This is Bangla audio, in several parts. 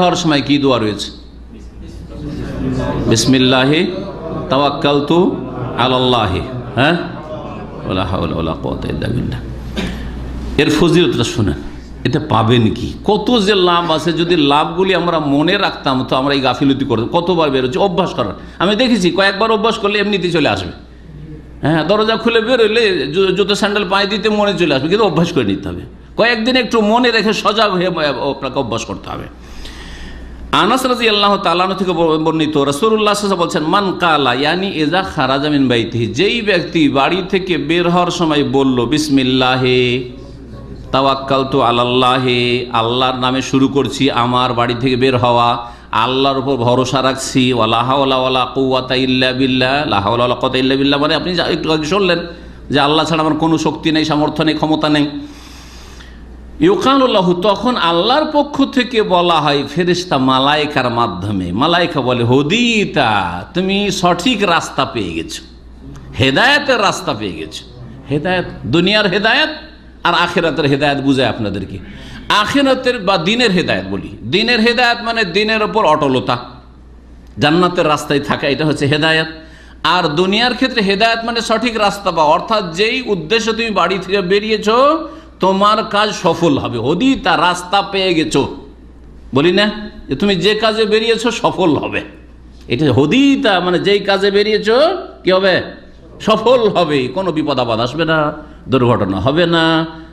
হওয়ার সময় কি দোয়া রয়েছে? বিসমিল্লাহি হ্যাঁ? ওলা কুওয়াতা ইল্লা বিল্লাহ। এর ফজিলতটা শুনেন এটা পাবেন কি? কত যে লাভ আছে, যদি লাভগুলি আমরা মনে রাখতাম, তো আমরা এই গাফিলতি করতাম। কতবার বেরোচ্ছি? অভ্যাস করার। আমি দেখেছি, কয়েকবার অভ্যাস করলে এমনিতেই চলে আসবে। হ্যাঁ দরজা খুলে বেরোলে জুতো, স্যান্ডেল পায়ে দিতে মনে চলে আসবে, কিন্তু অভ্যাস করে নিতে হবে। কয়েকদিন একটু মনে রেখে সজাগ হয়ে আপনাকে অভ্যাস করতে হবে। আনাস রাজি আল্লাহ তালানো থেকে বর্ণিত রসুল্লাহ বলছেন মান কালা, ইয়ানি এজা খারাজামিন বাইতিহি, যেই ব্যক্তি বাড়ি থেকে বের হওয়ার সময় বলল, বিসমিল্লাহে তাওয়াক্কাল তো আল্লাহে আল্লাহর নামে শুরু করছি আমার বাড়ি থেকে বের হওয়া, আল্লাহর উপর ভরসা রাখছি ওয়ালাহাওয়ালা ওয়ালা কৌয়াতা ইল্লা বিল্লাহ লাহাওয়ালা কতা ইল্লা বিল্লাহ মানে আপনি একটু শুনলেন যে আল্লাহ ছাড়া আমার কোনো শক্তি নেই, সামর্থ্য নেই, ক্ষমতা নেই। ইউকানুল্লাহ তখন আল্লাহর পক্ষ থেকে বলা হয় ফেরিস্তা মালাইকার মাধ্যমে। মালাইকা বলে, হদিতা, তুমি সঠিক রাস্তা পেয়ে গেছো। হেদায়তের রাস্তা পেয়ে গেছো। হেদায়েত, দুনিয়ার হেদায়েত আর আখেরাতের হেদায়েত বুঝায় আপনাদেরকে। আখেরাতের বা দিনের হেদায়েত বলি। দিনের হেদায়ত মানে দিনের ওপর অটলতা। জান্নাতের রাস্তায় থাকা, এটা হচ্ছে হেদায়েত। আর দুনিয়ার ক্ষেত্রে হেদায়ত মানে সঠিক রাস্তা বা অর্থাৎ যেই উদ্দেশ্যে তুমি বাড়ি থেকে বেরিয়েছো তোমার কাজ সফল হবে। হদি, তা রাস্তা পেয়ে গেছো। বলি না, যে তুমি যে কাজে বেরিয়েছো সফল হবে। এটা হদিতা মানে যেই কাজে বেরিয়েছো, কি হবে? সফল হবে। কোনো বিপদ আপদ আসবে না, দুর্ঘটনা হবে না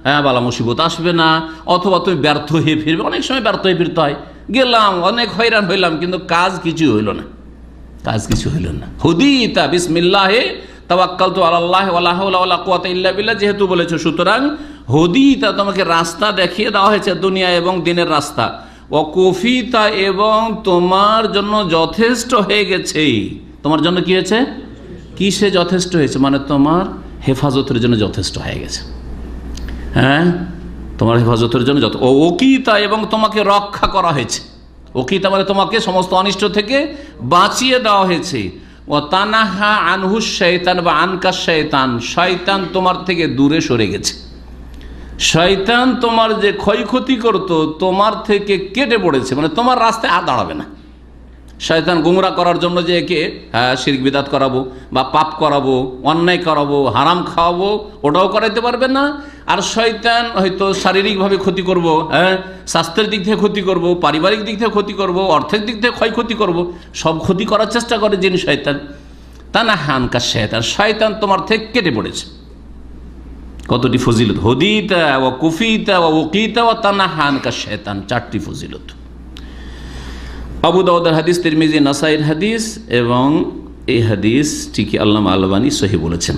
হ্যাঁ বালা মুসিবত আসবে না, অথবা তুমি ব্যর্থ হয়ে ফিরবে। অনেক সময় ব্যর্থ হয়ে ফিরতে হয়। গেলাম, অনেক হয়রান হইলাম, কিন্তু কাজ কিছু হইল না। কাজ কিছু হইল না। হুদিতা বিসমিল্লাহে তাওয়াক্কাল তো আল্লাহ ওয়ালা কুওয়াতা ইল্লা বিল্লাহ, যেহেতু বলেছ, সুতরাং হুদিতা তোমাকে রাস্তা দেখিয়ে দেওয়া হয়েছে দুনিয়া এবং দিনের রাস্তা। ও কফিতা এবং তোমার জন্য যথেষ্ট হয়ে গেছে। তোমার জন্য কি হয়েছে? কিসে যথেষ্ট হয়েছে? মানে তোমার হেফাজতের জন্য যথেষ্ট হয়ে গেছে। হ্যাঁ? তোমার হেফাজতের জন্য যত ও ওকিতা এবং তোমাকে রক্ষা করা হয়েছে। ওকিতা মানে তোমাকে সমস্ত অনিষ্ট থেকে বাঁচিয়ে দেওয়া হয়েছে। ও তানাহা আনহুস শৈতান বা আনকা শৈতান শয়তান তোমার থেকে দূরে সরে গেছে। শয়তান তোমার যে ক্ষয়ক্ষতি করতো, তোমার থেকে কেটে পড়েছে। মানে তোমার রাস্তায় আর দাঁড়াবে না। শয়তান গুমরা করার জন্য যে একে হ্যাঁ শিরক বিদাত করাবো, বা পাপ করাবো, অন্যায় করাবো, হারাম খাওয়াবো, ওটাও করাইতে পারবে না। আর শয়তান হয়তো শারীরিকভাবে ক্ষতি করব হ্যাঁ স্বাস্থ্যের দিক থেকে ক্ষতি করব, পারিবারিক দিক থেকে ক্ষতি করব, অর্থের দিক থেকে ক্ষয়ক্ষতি করব, সব ক্ষতি করার চেষ্টা করে যিনি শয়তান। তা না হানকা শয়তান। শয়তান তোমার থেকে কেটে পড়েছে। কতটি ফজিলত? হদিতা ও কুফিতা ও ওকিতা ও তানা হানকা শয়তান চারটি ফজিলত। আবু দাউদের হাদিস, তিরমিজি, নাসাইর হাদিস এবং এই হাদিস ঠিকই আল্লাহ আলবানী সহি বলেছেন।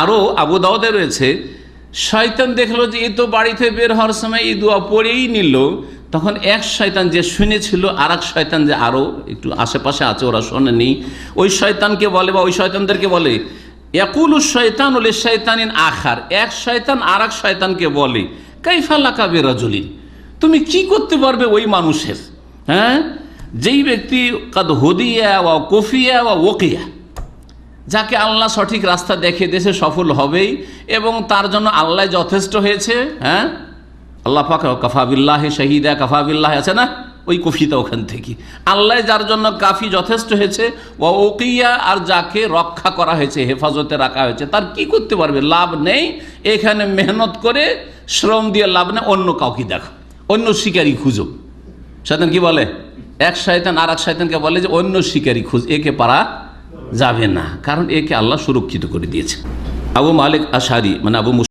আরও আবু দাউদে রয়েছে, শয়তান দেখল যে এ তো বাড়িতে বের হওয়ার সময় এই দোয়া পড়েই নিল, তখন এক শয়তান যে শুনেছিল আর এক শয়তান যে আরও একটু আশেপাশে আছে, ওরা শোনেনি। ওই শয়তানকে বলে বা ওই শয়তানদেরকে বলে একুল শয়তান ওলে শয়তানিন আখার। এক শয়তান আর এক শয়তানকে বলে কাইফাল্লাকা বেরাজলিন? তুমি কি করতে পারবে ওই মানুষের? হ্যাঁ? যেই ব্যক্তি কাদ হদিয়া বা কফিয়া বা ওকিয়া, যাকে আল্লাহ সঠিক রাস্তা দেখে দেশে সফল হবেই, এবং তার জন্য আল্লাহ যথেষ্ট হয়েছে হ্যাঁ? আল্লাহ পাক কাফাবিল্লাহ শহীদা কাফাবিল্লাহ আছে না? ওই কফিতা ওখান থেকে। আল্লাহ যার জন্য কাফি যথেষ্ট হয়েছে ও ওকিয়া আর যাকে রক্ষা করা হয়েছে, হেফাজতে রাখা হয়েছে, তার কি করতে পারবে? লাভ নেই। এখানে মেহনত করে শ্রম দিয়ে লাভ নেই, অন্য কাউকে দেখো, অন্য শিকারি খুঁজো। শয়তান কি বলে? এক শয়তান আর এক শয়তানকে বলে যে, অন্য শিকারি খুঁজ, একে পারা যাবে না, কারণ একে আল্লাহ সুরক্ষিত করে দিয়েছে। আবু মালিক আশারি মানে আবু